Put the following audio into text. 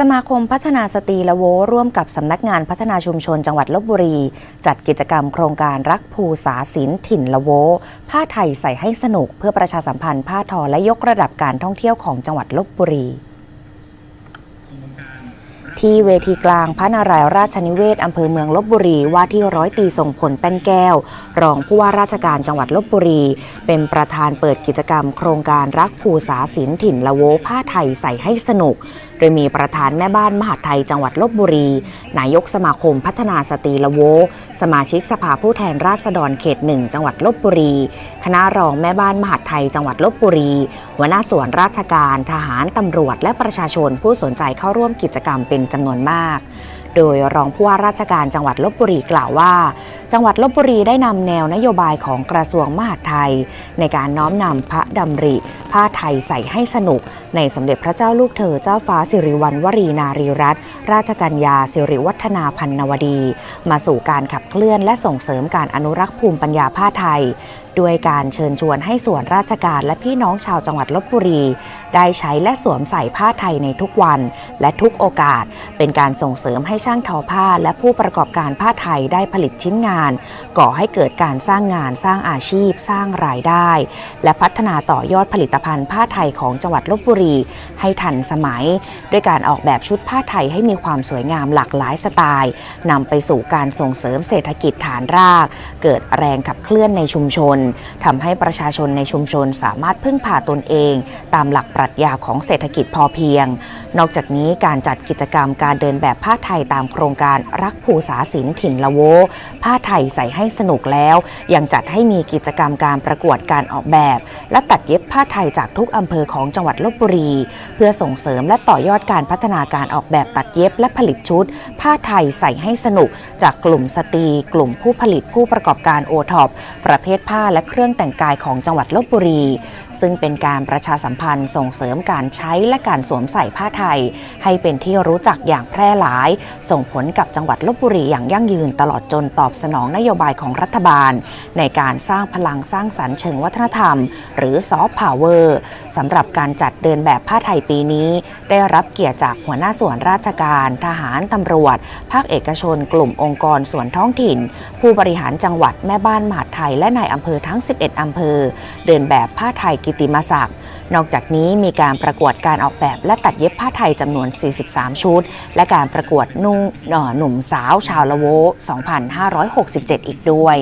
สมาคมพัฒนาสตรีละโวร่วมกับสำนักงานพัฒนาชุมชนจังหวัดลบบุรี จัดกิจกรรมโครงการรักภูษาศิลถิ่นละโว ผ้าไทยใส่ให้สนุกเพื่อประชาสัมพันธ์ผ้าทอและยกระดับการท่องเที่ยวของจังหวัดลบบุรี ที่เวทีกลางพระนารายณ์ราชนิเวศอำเภอเมืองลบบุรีว่าที่ร้อยตีส่งผลแป้นแก้ว รองผู้ว่าราชการจังหวัดลบบุรี เป็นประธานเปิดกิจกรรมโครงการรักภูษาศิลถิ่นละโวผ้าไทยใส่ให้สนุก โดยมีประธานแม่บ้านมหาไทยจังหวัดลบบุรี นายกสมาคมพัฒนาสตรีละโว สมาชิกสภาผู้แทนราษฎรเขตหนึ่งจังหวัดลบบุรี คณะรองแม่บ้านมหาไทยจังหวัดลบบุรีหัวหน้าส่วนราชการทหารตำรวจและประชาชนผู้สนใจเข้าร่วมกิจกรรมเป็นจำนวนมาก โดยรองผู้ว่าราชการจังหวัดลบบุรีกล่าวว่าจังหวัดลบบุรีได้นำแนวนโยบายของกระทรวงมหาดไทย ในการน้อมนำพระดำริ ผ้าไทยใส่ให้สนุก ในสมเด็จพระเจ้าลูกเธอเจ้าฟ้าสิริวัณวรีนารีรัตนราชกัญญาสิริวัฒนาพันนวดี มาสู่การขับเคลื่อนและส่งเสริมการอนุรักษ์ภูมิปัญญาผ้าไทยด้วยการเชิญชวนให้ส่วนราชการและพี่น้องชาวจังหวัดลบบุรี ได้ใช้และสวมใส่ผ้าไทยในทุกวัน และทุกโอกาส เป็นการส่งเสริมให้ช่างทอผ้าและผู้ประกอบการผ้าไทยได้ผลิตชิ้นงานก่อให้เกิดการสร้างงานสร้างอาชีพ สร้างรายได้ และพัฒนาต่อยอดผลิตภัณฑ์ผ้าไทยของจังหวัดลบบุรี ให้ทันสมัย ด้วยการออกแบบชุดผ้าไทยให้มีความสวยงามหลากหลายสไตล์นำไปสู่การส่งเสริมเศรษฐกิจฐานราก เกิดแรงขับเคลื่อนในชุมชนทำให้ประชาชนในชุมชนสามารถพึ่งพาตนเอง ตามหลักปรัชญาของเศรษฐกิจพอเพียง นอกจากนี้การจัดกิจกรรมการเดินแบบผ้าไทยตามโครงการรักภูษาศิลป์ถิ่นละโว ผ้าไทยใส่ให้สนุกแล้ว ยังจัดให้มีกิจกรรมการประกวดการออกแบบ และตัดเย็บผ้าไทยจากทุกอำเภอของจังหวัดลบบุรี เพื่อส่งเสริมและต่อยอดการพัฒนาการออกแบบตัดเย็บและผลิตชุด ผ้าไทยใส่ให้สนุก จากกลุ่มสตรีกลุ่มผู้ผลิตผู้ประกอบการโอท็อปประเภทผ้าและเครื่องแต่งกายของจังหวัดลบบุรี ซึ่งเป็นการประชาสัมพันธ์ส่งเสริมการใช้และการสวมใส่ผ้าไทย ให้เป็นที่รู้จักอย่างแพร่หลาย ส่งผลกับจังหวัดลบบุรีอย่างยั่งยืนตลอดจนตอบสนองนโยบายของรัฐบาล ในการสร้างพลังสร้างสรรค์เชิงวัฒนธรรม หรือซอฟต์พาวเวอร์สำหรับการจัดเดินแบบผ้าไทยปีนี้ ได้รับเกียรติจากหัวหน้าส่วนราชการ ทหารตำรวจ ภาคเอกชน กลุ่มองค์กรส่วนท้องถิ่น ผู้บริหารจังหวัดแม่บ้านมหาดไทยและนายอำเภอทั้ง 11อำเภอ เดินแบบผ้าไทยกิติมศักดิ์ นอกจากนี้มีการประกวดการออกแบบและตัดเย็บผ้าไทยจำนวน 43 ชุด และการประกวดนุ่งหนุ่มสาวชาวละโว 2567 อีกด้วย